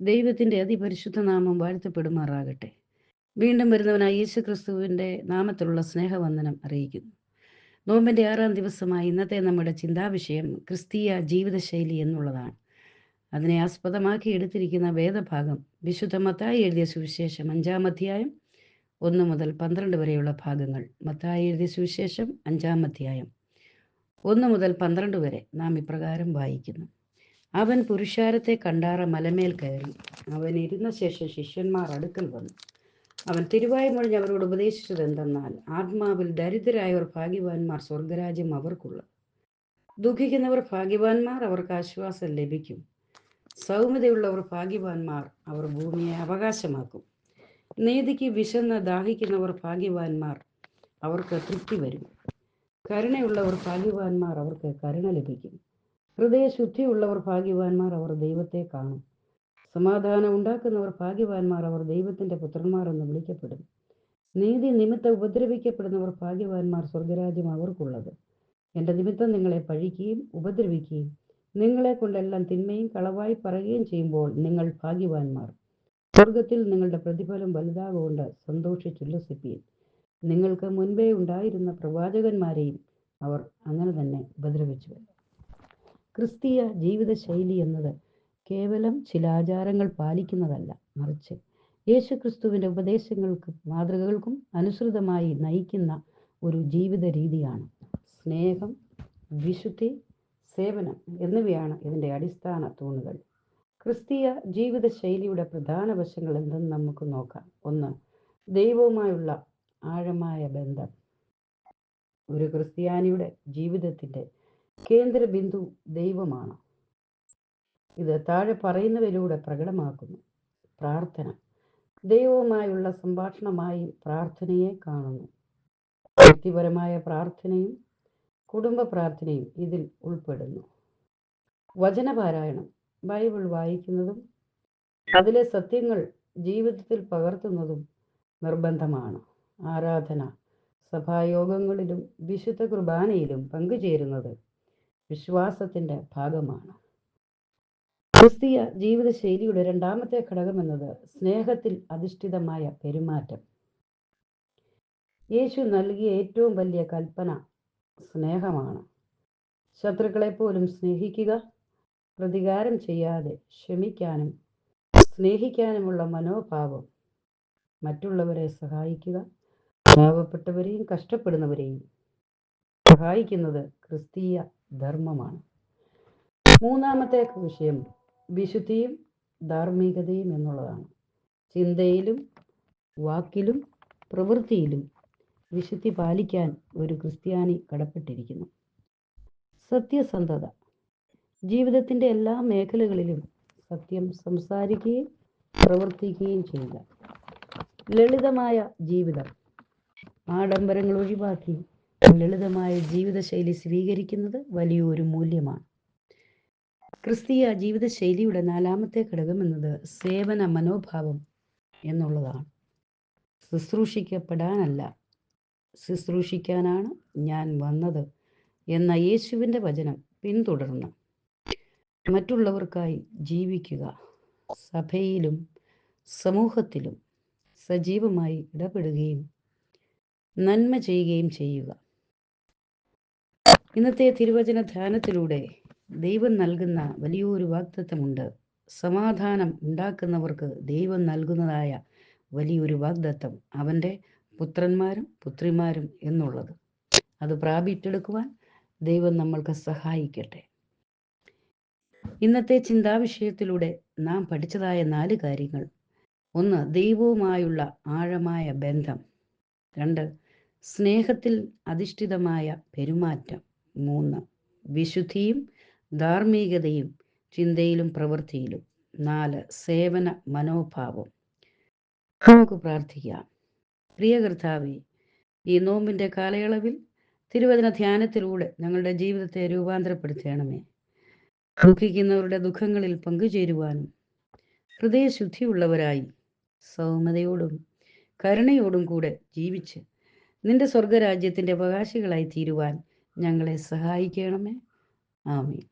ദൈവത്തിന്റെ അതിപരിശുദ്ധ നാമം വാഴ്ത്തപ്പെടുമാറാകട്ടെ. വീണ്ടും വരുന്നവനായ യേശു ക്രിസ്തുവിന്റെ നാമത്തിലുള്ള സ്നേഹവന്ദനം അറിയിക്കുന്നു. നോമ്പിന്റെ ആറാം ദിവസമായി ഇന്നത്തെ നമ്മുടെ ചിന്താവിഷയം ക്രിസ്തീയ ജീവിതശൈലി എന്നുള്ളതാണ്. അതിനെ ആസ്പദമാക്കി എടുത്തിരിക്കുന്ന വേദഭാഗം വിശുദ്ധ മത്തായി എഴുതിയ സുവിശേഷം അഞ്ചാം അധ്യായം ഒന്ന് മുതൽ പന്ത്രണ്ട് വരെയുള്ള ഭാഗങ്ങൾ. മത്തായി എഴുതിയ സുവിശേഷം അഞ്ചാം അധ്യായം ഒന്ന് മുതൽ പന്ത്രണ്ട് വരെ നാം ഇപ്രകാരം വായിക്കുന്നു. അവൻ പുരുഷാരത്തെ കണ്ടാറ മലമേൽ കയറി. അവൻ ഇരുന്ന ശേഷം ശിഷ്യന്മാർ അടുക്കൽ വന്നു. അവൻ തിരുവായ് മൊഴിഞ്ഞ് അവരോട് ഉപദേശിച്ചത് എന്തെന്നാൽ ആത്മാവിൽ ദരിദ്രരായവർ ഭാഗ്യവാന്മാർ സ്വർഗരാജ്യം അവർക്കുള്ള. ദുഃഖിക്കുന്നവർ ഭാഗ്യവാന്മാർ അവർക്ക് ആശ്വാസം ലഭിക്കും. സൗമ്യതയുള്ളവർ ഭാഗ്യവാന്മാർ അവർ ഭൂമിയെ അവകാശമാക്കും. നീതിക്ക് വിശന്ന് ദാഹിക്കുന്നവർ ഭാഗ്യവാന്മാർ അവർക്ക് തൃപ്തി വരും. കരുണയുള്ളവർ ഭാഗ്യവാന്മാർ അവർക്ക് കരുണ ലഭിക്കും. ഹൃദയശുദ്ധിയുള്ളവർ ഭാഗ്യവാന്മാർ അവർ ദൈവത്തെ കാണും. സമാധാനം ഉണ്ടാക്കുന്നവർ ഭാഗ്യവാന്മാർ അവർ ദൈവത്തിന്റെ പുത്രന്മാർ എന്ന് വിളിക്കപ്പെടും. നീതി നിമിത്തം ഉപദ്രവിക്കപ്പെടുന്നവർ ഭാഗ്യവാന്മാർ സ്വർഗരാജ്യം അവർക്കുള്ളത്. എന്റെ നിമിത്തം നിങ്ങളെ പഴിക്കുകയും ഉപദ്രവിക്കുകയും നിങ്ങളെ കൊണ്ടെല്ലാം തിന്മയും കളവായി പറയുകയും ചെയ്യുമ്പോൾ നിങ്ങൾ ഭാഗ്യവാന്മാർ. സ്വർഗത്തിൽ നിങ്ങളുടെ പ്രതിഫലം വലുതാകൊണ്ട് സന്തോഷിച്ചുല്ലസിപ്പീൻ നിങ്ങൾക്ക് മുൻപേ ഉണ്ടായിരുന്ന പ്രവാചകന്മാരെയും അവർ അങ്ങനെ തന്നെ ഉപദ്രവിച്ചു. ക്രിസ്തീയ ജീവിതശൈലി എന്നത് കേവലം ചില ആചാരങ്ങൾ പാലിക്കുന്നതല്ല മറിച്ച് യേശു ക്രിസ്തുവിന്റെ ഉപദേശങ്ങൾക്കും മാതൃകകൾക്കും അനുസൃതമായി നയിക്കുന്ന ഒരു ജീവിത രീതിയാണ്. സ്നേഹം വിശുദ്ധി സേവനം എന്നിവയാണ് ഇതിന്റെ അടിസ്ഥാന തൂണുകൾ. ക്രിസ്തീയ ജീവിതശൈലിയുടെ പ്രധാന വശങ്ങൾ എന്തെന്ന് നമുക്ക് നോക്കാം. ഒന്ന് ദൈവവുമായുള്ള ആഴമായ ബന്ധം. ഒരു ക്രിസ്ത്യാനിയുടെ ജീവിതത്തിന്റെ കേന്ദ്ര ബിന്ദു ദൈവമാണ്. ഇത് താഴെ പറയുന്നവരിലൂടെ പ്രകടമാക്കുന്നു. പ്രാർത്ഥന. ദൈവവുമായുള്ള സംഭാഷണമായി പ്രാർത്ഥനയെ കാണുന്നു. വ്യക്തിപരമായ പ്രാർത്ഥനയും കുടുംബ പ്രാർത്ഥനയും ഇതിൽ ഉൾപ്പെടുന്നു. വചനപാരായണം. ബൈബിൾ വായിക്കുന്നതും അതിലെ സത്യങ്ങൾ ജീവിതത്തിൽ പകർത്തുന്നതും നിർബന്ധമാണ്. ആരാധന. സഭായോഗങ്ങളിലും വിശുദ്ധ കുർബാനയിലും പങ്കുചേരുന്നത് വിശ്വാസത്തിന്റെ ഭാഗമാണ്. ക്രിസ്തീയ ജീവിതശൈലിയുടെ രണ്ടാമത്തെ ഘടകം എന്നത് സ്നേഹത്തിൽ അധിഷ്ഠിതമായ പെരുമാറ്റം. യേശു നൽകിയ ഏറ്റവും വലിയ കൽപ്പന സ്നേഹമാണ്. ശത്രുക്കളെ പോലും സ്നേഹിക്കുക പ്രതികാരം ചെയ്യാതെ ക്ഷമിക്കാനും സ്നേഹിക്കാനുമുള്ള മനോഭാവം മറ്റുള്ളവരെ സഹായിക്കുക പാവപ്പെട്ടവരെയും കഷ്ടപ്പെടുന്നവരെയും സഹായിക്കുന്നത് ക്രിസ്തീയ ധർമ്മമാണ്. മൂന്നാമത്തെ വിഷയം വിശുദ്ധിയും ധാർമ്മികതയും എന്നുള്ളതാണ്. ചിന്തയിലും വാക്കിലും പ്രവൃത്തിയിലും വിശുദ്ധി പാലിക്കാൻ ഒരു ക്രിസ്ത്യാനി കടപ്പെട്ടിരിക്കുന്നു. സത്യസന്ധത. ജീവിതത്തിന്റെ എല്ലാ മേഖലകളിലും സത്യം സംസാരിക്കുകയും പ്രവർത്തിക്കുകയും ചെയ്യുക. ലളിതമായ ജീവിതം. ആഡംബരങ്ങൾ ഒഴിവാക്കി ലളിതമായ ജീവിതശൈലി സ്വീകരിക്കുന്നത് വലിയൊരു മൂല്യമാണ്. ക്രിസ്തീയ ജീവിതശൈലിയുടെ നാലാമത്തെ ഘടകം എന്നത് സേവന മനോഭാവം എന്നുള്ളതാണ്. ശുശ്രൂഷിക്കപ്പെടാനല്ല. ശുശ്രൂഷിക്കാനാണ് ഞാൻ വന്നത് എന്ന യേശുവിന്റെ വചനം പിന്തുടർന്ന്. മറ്റുള്ളവർക്കായി ജീവിക്കുക സഭയിലും സമൂഹത്തിലും സജീവമായി ഇടപെടുകയും നന്മ ചെയ്യുകയും ചെയ്യുക. ഇന്നത്തെ തിരുവചന ധ്യാനത്തിലൂടെ ദൈവം നൽകുന്ന വലിയൊരു വാഗ്ദത്തമുണ്ട്. സമാധാനം ഉണ്ടാക്കുന്നവർക്ക് ദൈവം നൽകുന്നതായ വലിയൊരു വാഗ്ദത്തം അവന്റെ പുത്രന്മാരും പുത്രിമാരും എന്നുള്ളത്. അത് പ്രാപിച്ചെടുക്കുവാൻ ദൈവം നമ്മൾക്ക് സഹായിക്കട്ടെ. ഇന്നത്തെ ചിന്താവിഷയത്തിലൂടെ നാം പഠിച്ചതായ നാല് കാര്യങ്ങൾ. ഒന്ന് ദൈവവുമായുള്ള ആഴമായ ബന്ധം. രണ്ട് സ്നേഹത്തിൽ അധിഷ്ഠിതമായ പെരുമാറ്റം. മൂന്ന്. വിശുദ്ധിയും ധാർമ്മികതയും ചിന്തയിലും പ്രവൃത്തിയിലും. നാല്. സേവന മനോഭാവം. നമുക്ക് പ്രാർത്ഥിക്കാം. പ്രിയ കർത്താവെ ഈ നോമ്പിന്റെ കാലയളവിൽ തിരുവചന ധ്യാനത്തിലൂടെ ഞങ്ങളുടെ ജീവിതത്തെ രൂപാന്തരപ്പെടുത്തണമേ. ദുഃഖിക്കുന്നവരുടെ ദുഃഖങ്ങളിൽ പങ്കുചേരുവാനും ഹൃദയശുദ്ധിയുള്ളവരായി സൗമ്യതയോടും കരുണയോടും കൂടെ ജീവിച്ച് നിന്റെ സ്വർഗരാജ്യത്തിന്റെ അവകാശികളായി തീരുവാൻ ഞങ്ങളെ സഹായിക്കണമേ. ആമീൻ.